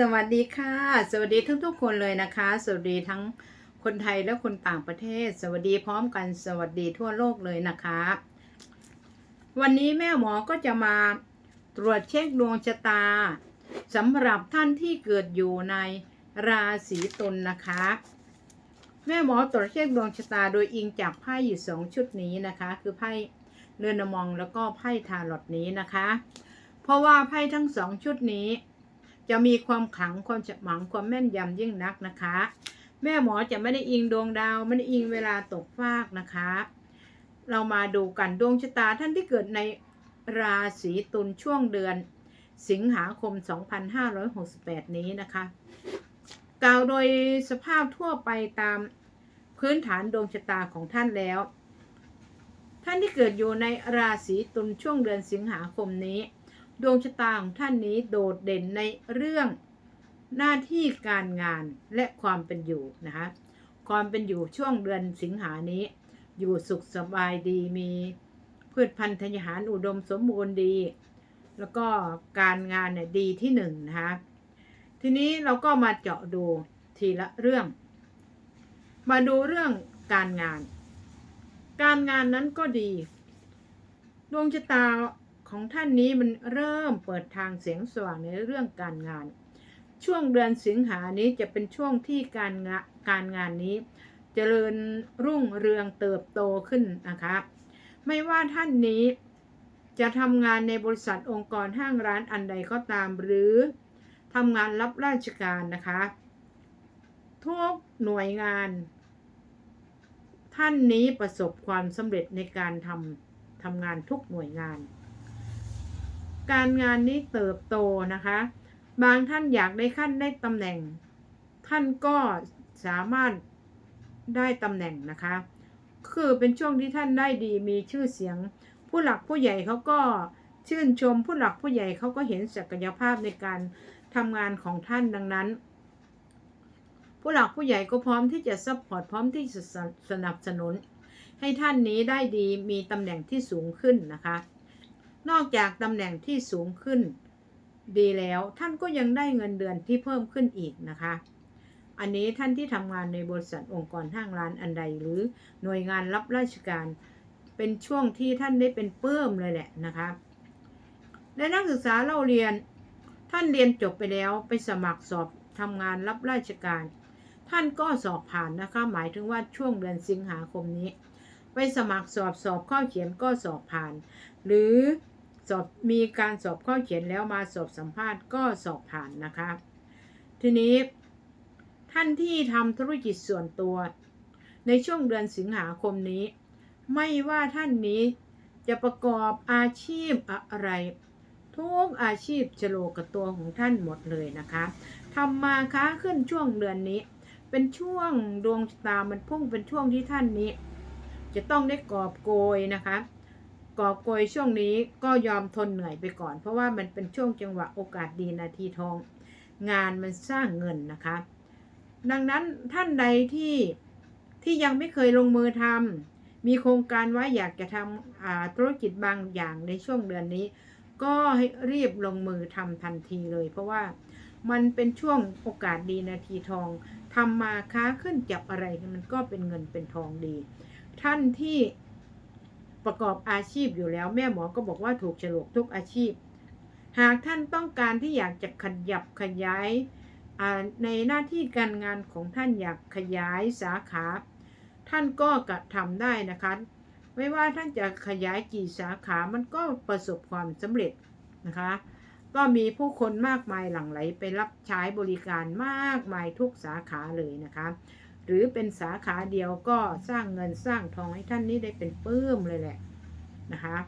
สวัสดีค่ะ สวัสดีทุกๆ คนเลยนะคะ สวัสดีทั้งคนไทยและคนต่างประเทศ สวัสดีพร้อมกันสวัสดีทั่วโลกเลยนะคะ วันนี้แม่หมอก็จะมาตรวจเช็คดวงชะตาสำหรับท่านที่เกิดอยู่ในราศีตุลนะคะ แม่หมอตรวจเช็คดวงชะตาโดยอิงจากไพ่อยู่สองชุดนี้นะคะ คือไพ่เรือนมองแล้วก็ไพ่ทาร์ลอตนี้นะคะ เพราะว่าไพ่ทั้งสองชุดนี้ จะมีความขังความฉมังความแม่นยำยิ่งนักนะคะ แม่หมอจะไม่ได้อิงดวงดาวไม่ได้อิงเวลาตกฟากนะคะ เรามาดูกันดวงชะตาท่านที่เกิดในราศีตุลช่วงเดือน สิงหาคม 2568 นี้นะคะกล่าวโดยสภาพทั่วไปตามพื้นฐานดวงชะตาของท่านแล้ว ท่านที่เกิดอยู่ในราศีตุลช่วงเดือนสิงหาคมนี้ ดวงชะตาของท่านนี้โดดเด่นในเรื่องหน้าที่การงานและความเป็นอยู่นะคะความเป็นอยู่ช่วงเดือนสิงหานี้ อยู่สุขสบายดีมีพืชพันธุ์ธัญญาหารอุดมสมบูรณ์ดี แล้วก็การงานเนี่ยดีที่หนึ่งนะคะทีนี้เราก็มาเจาะดูทีละเรื่อง มาดูเรื่องการงาน การงานนั้นก็ดี ดวงชะตา ของท่านนี้มันเริ่มเปิดทางเสียงสว่างในเรื่องการงาน ช่วงเดือนสิงหานี้จะเป็นช่วงที่การงานการงานนี้ เจริญรุ่งเรืองเติบโตขึ้นนะคะ ไม่ว่าท่านนี้จะทำงานในบริษัทองค์กรห้างร้านอันใดก็ตามหรือทำงานรับราชการนะคะ ทุกหน่วยงาน ท่านนี้ประสบความสำเร็จในการทำทำงานทุกหน่วยงาน การงานนี้เติบโตนะคะ บางท่านอยากได้ขั้นได้ตำแหน่ง ท่านก็สามารถได้ตำแหน่งนะคะ คือเป็นช่วงที่ท่านได้ดีมีชื่อเสียง ผู้หลักผู้ใหญ่เขาก็ชื่นชมผู้หลักผู้ใหญ่เขาก็เห็นศักยภาพในการทำงานของท่านดังนั้น ผู้หลักผู้ใหญ่ก็พร้อมที่จะซัพพอร์ตพร้อมที่จะสนับสนุน ให้ท่านนี้ได้ดีมีตำแหน่งที่สูงขึ้นนะคะ นอกจากตำแหน่งที่สูงขึ้นดีแล้วท่านก็ยังได้เงินเดือนที่เพิ่มขึ้นอีกนะคะ อันนี้ท่านที่ทำงานในบริษัทองค์กรห้างร้านอันใดหรือหน่วยงานรับราชการ เป็นช่วงที่ท่านได้เป็นเพิ่มเลยแหละนะคะในนักศึกษาเราเรียนท่านเรียนจบไปแล้วไปสมัครสอบทำงานรับราชการ ท่านก็สอบผ่านนะคะ หมายถึงว่าช่วงเดือนสิงหาคมนี้ ไปสมัครสอบสอบข้อเขียนก็สอบผ่าน หรือ สอบมีการสอบข้อเขียนแล้วมาสอบสัมภาษณ์ก็สอบผ่านนะคะ ทีนี้ท่านที่ทำธุรกิจส่วนตัว ในช่วงเดือนสิงหาคมนี้ ไม่ว่าท่านนี้จะประกอบอาชีพอะไร ทุกอาชีพจะโลกับตัวของท่านหมดเลยนะคะทำมาค้าขึ้นช่วงเดือนนี้ เป็นช่วงดวงตามันพุ่งเป็นช่วงที่ท่านนี้ จะต้องได้กอบโกยนะคะ กอบโกยช่วงนี้ก็ยอมทนเหนื่อยไปก่อน เพราะว่ามันเป็นช่วงจังหวะโอกาสดีนาทีทอง งานมันสร้างเงินนะคะ ดังนั้นท่านใดที่ที่ยังไม่เคยลงมือทำมีโครงการไว้อยากจะทำธุรกิจบางอย่างในช่วงเดือนนี้ ก็ให้รีบลงมือทำทันทีเลย เพราะว่ามันเป็นช่วงโอกาสดีนาทีทองทำมาค้าขึ้นจับอะไรมันก็เป็นเงินเป็นทองดี ท่านที่ ประกอบอาชีพอยู่แล้ว แม่หมอก็บอกว่าถูกฉลกทุกอาชีพ หากท่านต้องการที่อยากจะขยับขยายในหน้าที่การงานของท่านอยากขยายสาขา ท่านก็กระทำได้นะคะ ไม่ว่าท่านจะขยายกี่สาขามันก็ประสบความสำเร็จนะคะ ก็มีผู้คนมากมายหลั่งไหลไปรับใช้บริการมากมายทุกสาขาเลยนะคะ หรือเป็นสาขาเดียวก็สร้างเงินสร้างทองให้ท่านนี้ได้เป็นปื้มเลยแหละนะคะ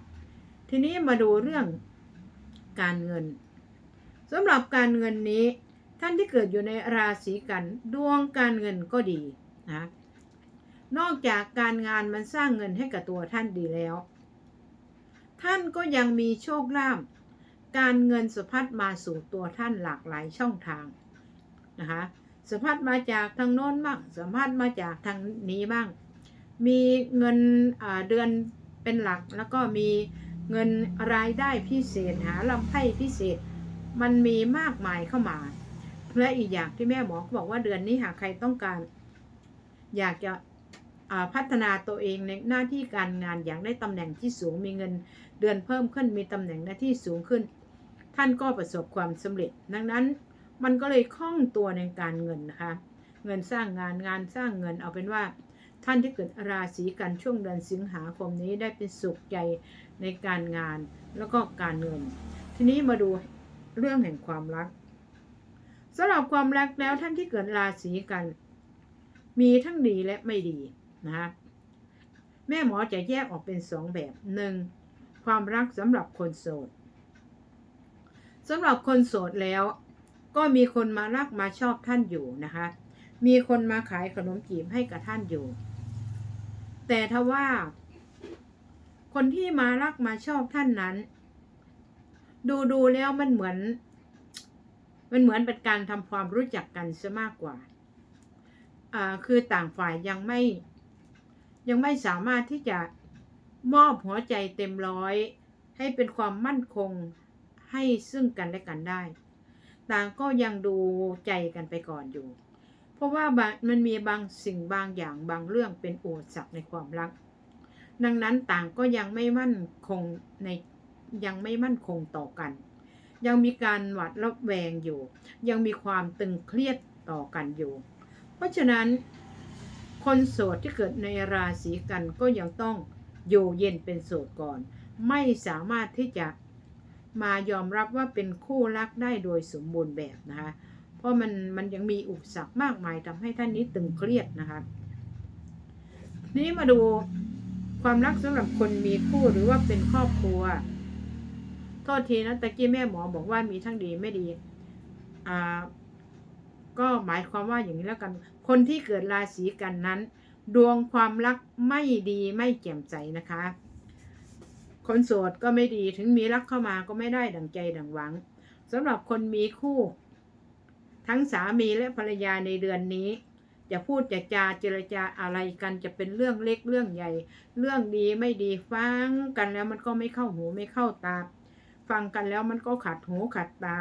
ทีนี้มาดูเรื่องการเงินสำหรับการเงินนี้ ท่านที่เกิดอยู่ในราศีกัน ดวงการเงินก็ดีนะนอกจากการงานมันสร้างเงินให้กับตัวท่านดีแล้ว ท่านก็ยังมีโชคลาภการเงินสะพัดมาสู่ตัวท่านหลากหลายช่องทางนะคะ สะพัดมาจากทางโน้นบ้างสะพัดมาจากทางนี้บ้าง มีเงินเดือนเป็นหลัก แล้วก็มีเงินรายได้พิเศษหาลำไพ่พิเศษ มันมีมากมายเข้ามา และอีกอย่างที่แม่หมอก็บอกว่าเดือนนี้หากใครต้องการ อยากจะพัฒนาตัวเองในหน้าที่การงานอยากได้ตำแหน่งที่สูงมีเงินเดือนเพิ่มขึ้นมีตำแหน่งหน้าที่สูงขึ้น ท่านก็ประสบความสำเร็จ ดังนั้น มันก็เลยคล่องตัวในการเงินนะคะ เงินสร้างงานงานสร้างเงินเอาเป็นว่า ท่านที่เกิดราศีกันช่วงเดือนสิงหาคมนี้ได้เป็นสุขใจในการงานแล้วก็การเงิน ทีนี้มาดูเรื่องแห่งความรักสำหรับความรักแล้วท่านที่เกิดราศีกัน มีทั้งดีและไม่ดีนะคะแม่หมอจะแยกออกเป็นสองแบบหนึ่งความรักสำหรับคนโสดสำหรับคนโสดแล้ว ก็มีคนมารักมาชอบท่านอยู่นะคะ มีคนมาขายขนมจีบให้กับท่านอยู่ แต่ถ้าว่า คนที่มารักมาชอบท่านนั้น ดูดูแล้วมันเหมือน มันเหมือนเป็นการทำความรู้จักกันซะมากกว่าอ่าคือต่างฝ่ายยังไม่ ยังไม่สามารถที่จะมอบหัวใจเต็มร้อย ให้เป็นความมั่นคงให้ซึ่งกันและกันได้ ต่างก็ยังดูใจกันไปก่อนอยู่ เพราะว่ามันมีบางสิ่งบางอย่างบางเรื่องเป็นอุปสรรคในความรัก ดังนั้นต่างก็ยังไม่มั่นคงในยังไม่มั่นคงต่อกัน ยังมีการหวาดระแวงอยู่ ยังมีความตึงเครียดต่อกันอยู่ เพราะฉะนั้นคนโสดที่เกิดในราศีกันก็ยังต้องอยู่เย็นเป็นโสดก่อน ไม่สามารถที่จะ มายอมรับว่าเป็นคู่รักได้โดยสมบูรณ์แบบนะคะ เพราะมันมันยังมีอุปสรรคมากมายทำให้ท่านนี้ตึงเครียดนะคะนี้มาดูความรักสำหรับคนมีคู่หรือว่าเป็นครอบครัว โทษทีนะตะกี้แม่หมอบอกว่ามีทั้งดีไม่ดี อ่า ก็หมายความว่าอย่างนี้แล้วกัน คนที่เกิดราศีกันนั้น ดวงความรักไม่ดีไม่แจ่มใสนะคะ คนโสดก็ไม่ดีถึงมีรักเข้ามาก็ไม่ได้ดังใจดังหวังสำหรับคนมีคู่ ทั้งสามีและภรรยาในเดือนนี้ จะพูดจะจาเจรจาอะไรกันจะเป็นเรื่องเล็กเรื่องใหญ่ เรื่องดีไม่ดีฟังกันแล้วมันก็ไม่เข้าหูไม่เข้าตา ฟังกันแล้วมันก็ขัดหูขัดตา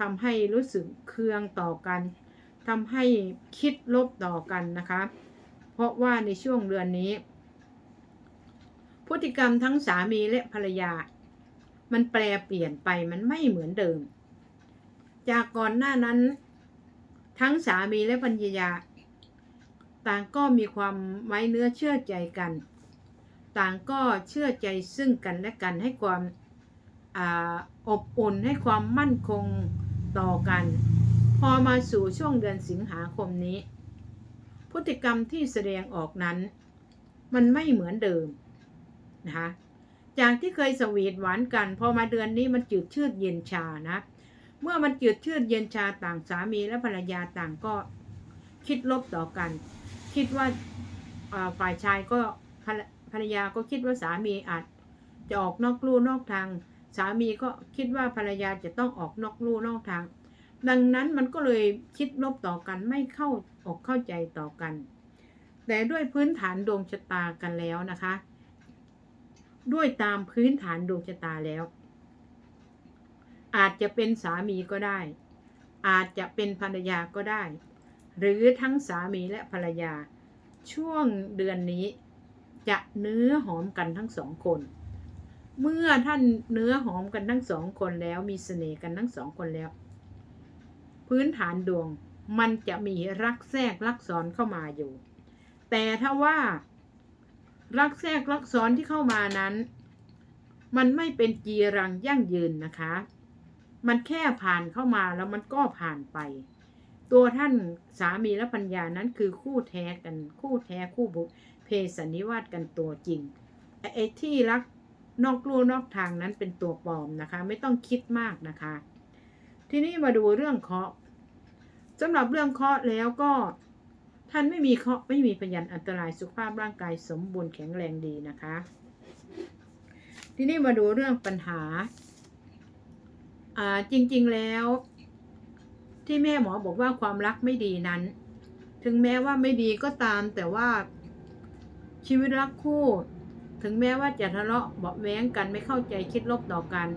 ทำให้รู้สึกเคืองต่อกันทำให้คิดลบต่อกันนะคะ เพราะว่าในช่วงเดือนนี้ พฤติกรรมทั้งสามีและภรรยา มันแปลเปลี่ยนไปมันไม่เหมือนเดิม จากก่อนหน้านั้น ทั้งสามีและภรรยา ต่างก็มีความไว้เนื้อเชื่อใจกัน ต่างก็เชื่อใจซึ่งกันและกันให้ความออบอุ่นให้ความมั่นคงต่อกัน พอมาสู่ช่วงเดือนสิงหาคมนี้ พฤติกรรมที่แสดงออกนั้น มันไม่เหมือนเดิม นะคะจากที่เคยสวีทหวานกันพอมาเดือนนี้มันจืดชืดเย็นชานะ เมื่อมันจืดชืดเย็นชาต่างสามีและภรรยาต่างก็คิดลบต่อกัน คิดว่าฝ่ายชายก็ภรรยาก็คิดว่าสามีอาจจะออกนอกลู่นอกทาง สามีก็คิดว่าภรรยาจะต้องออกนอกลู่นอกทาง ดังนั้นมันก็เลยคิดลบต่อกันไม่เข้าอกเข้าใจต่อกัน แต่ด้วยพื้นฐานดวงชะตากันแล้วนะคะ ด้วยตามพื้นฐานดวงชะตาแล้ว อาจจะเป็นสามีก็ได้ อาจจะเป็นภรรยาก็ได้ หรือทั้งสามีและภรรยา ช่วงเดือนนี้ จะเนื้อหอมกันทั้งสองคน เมื่อท่านเนื้อหอมกันทั้งสองคนแล้วมีเสน่ห์กันทั้งสองคนแล้ว พื้นฐานดวงมันจะมีรักแทรกรักซ้อนเข้ามาอยู่ แต่ถ้าว่า รักแทรกรักซ้อนที่เข้ามานั้น มันไม่เป็นจีรังยั่งยืนนะคะ มันแค่ผ่านเข้ามาแล้วมันก็ผ่านไป ตัวท่านสามีและปัญญานั้นคือคู่แท้กันคู่แท้คู่บุพเพสันนิวาสกันตัวจริงไอ้ที่รักนอกลู่นอกทางนั้นเป็นตัวปลอมนะคะ ไม่ต้องคิดมากนะคะ ทีนี้มาดูเรื่องเคาะสำหรับเรื่องเคาะแล้วก็ ท่านไม่มีเคราะห์ไม่มีพยันอันตรายสุขภาพร่างกายสมบูรณ์แข็งแรงดีนะคะ ทีนี้มาดูเรื่องปัญหา อ่าจริงๆแล้ว ที่แม่หมอบอกว่าความรักไม่ดีนั้น ถึงแม้ว่าไม่ดีก็ตาม แต่ว่าชีวิตรักคู่ ถึงแม้ว่าจะทะเลาะเบาแว้งกันไม่เข้าใจคิดลบต่อกัน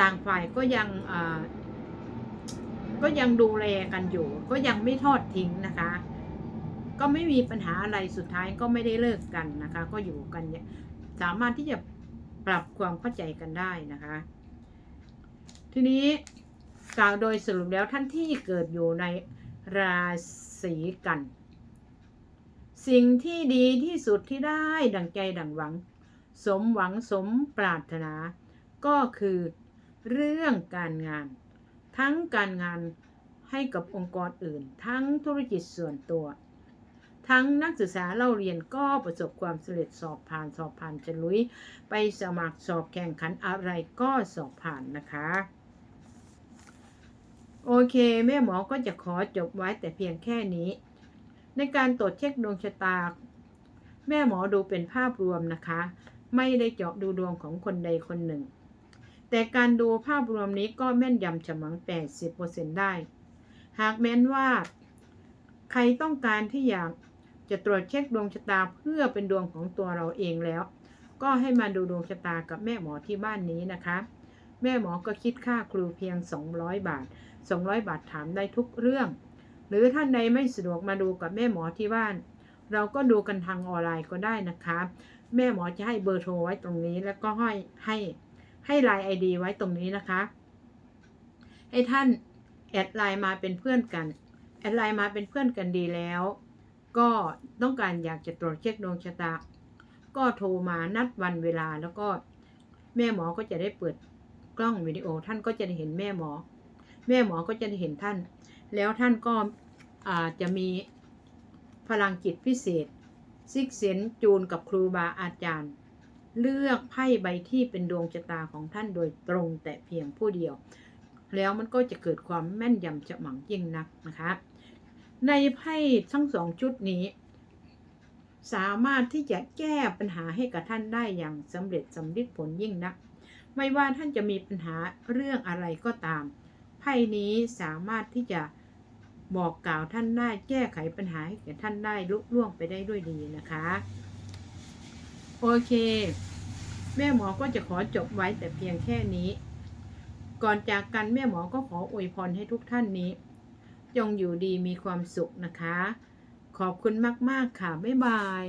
ต่างฝ่ายก็ยังอ่าก็ยังดูแลกันอยู่ ก็ยังไม่ทอดทิ้งนะคะ ก็ไม่มีปัญหาอะไรสุดท้ายก็ไม่ได้เลิกกันนะคะ ก็อยู่กันเนี่ยสามารถที่จะปรับความเข้าใจกันได้นะคะ ทีนี้กล่าวโดยสรุปแล้วท่านที่เกิดอยู่ในราศีกัน สิ่งที่ดีที่สุดที่ได้ดังใจดังหวัง สมหวังสมปรารถนา ก็คือเรื่องการงาน ทั้งการงานให้กับองค์กรอื่น ทั้งธุรกิจส่วนตัว ทั้งนักศึกษาเล่าเรียนก็ประสบความสำเร็จสอบผ่านสอบผ่านฉลุย ไปสมัครสอบแข่งขันอะไรก็สอบผ่านนะคะ โอเค แม่หมอก็จะขอจบไว้แต่เพียงแค่นี้ ในการตรวจเช็คดวงชะตา แม่หมอดูเป็นภาพรวมนะคะ ไม่ได้เจาะดูดวงของคนใดคนหนึ่ง แต่การดูภาพรวมนี้ก็แม่นยำฉมัง 80%ได้ หากแม้นว่า ใครต้องการที่อยาก จะตรวจเช็คดวงชะตาเพื่อเป็นดวงของตัวเราเองแล้ว ก็ให้มาดูดวงชะตากับแม่หมอที่บ้านนี้นะคะ แม่หมอก็คิดค่าครูเพียง 200 บาท 200 บาทถามได้ทุกเรื่อง หรือท่านใดไม่สะดวกมาดูกับแม่หมอที่บ้าน เราก็ดูกันทางออนไลน์ก็ได้นะคะ แม่หมอจะให้เบอร์โทรไว้ตรงนี้แล้วก็ให้ให้ให้ไลน์ไอดีไว้ตรงนี้นะคะ ให้ท่านแอดไลน์มาเป็นเพื่อนกัน แอดไลน์มาเป็นเพื่อนกันดีแล้ว ก็ต้องการอยากจะตรวจเช็คดวงชะตา ก็โทรมานัดวันเวลาแล้วก็แม่หมอก็จะได้เปิดกล้องวิดีโอ ท่านก็จะได้เห็นแม่หมอ แม่หมอก็จะได้เห็นท่าน แล้วท่านก็จจะมีพลังจิตพิเศษ ซิกเซนจูนกับครูบาอาจารย์ เลือกไพ่ใบที่เป็นดวงชะตาของท่านโดยตรงแต่เพียงผู้เดียว แล้วมันก็จะเกิดความแม่นยำจะหมังยิ่งนักนะคะ ในไพ่ทั้งสองชุดนี้ สามารถที่จะแก้ปัญหาให้กับท่านได้อย่างสำเร็จสำลิดผลยิ่งนัก ไม่ว่าท่านจะมีปัญหาเรื่องอะไรก็ตาม ไพ่นี้สามารถที่จะบอกกล่าวท่านได้แก้ไขปัญหาให้แก่ท่านได้ลุล่วงไปได้ด้วยดีนะคะ โอเค แม่หมอก็จะขอจบไว้แต่เพียงแค่นี้ ก่อนจากกันแม่หมอก็ขออวยพรให้ทุกท่านนี้ จงอยู่ดีมีความสุขนะคะ ขอบคุณมาก ๆ ค่ะ บ๊ายบาย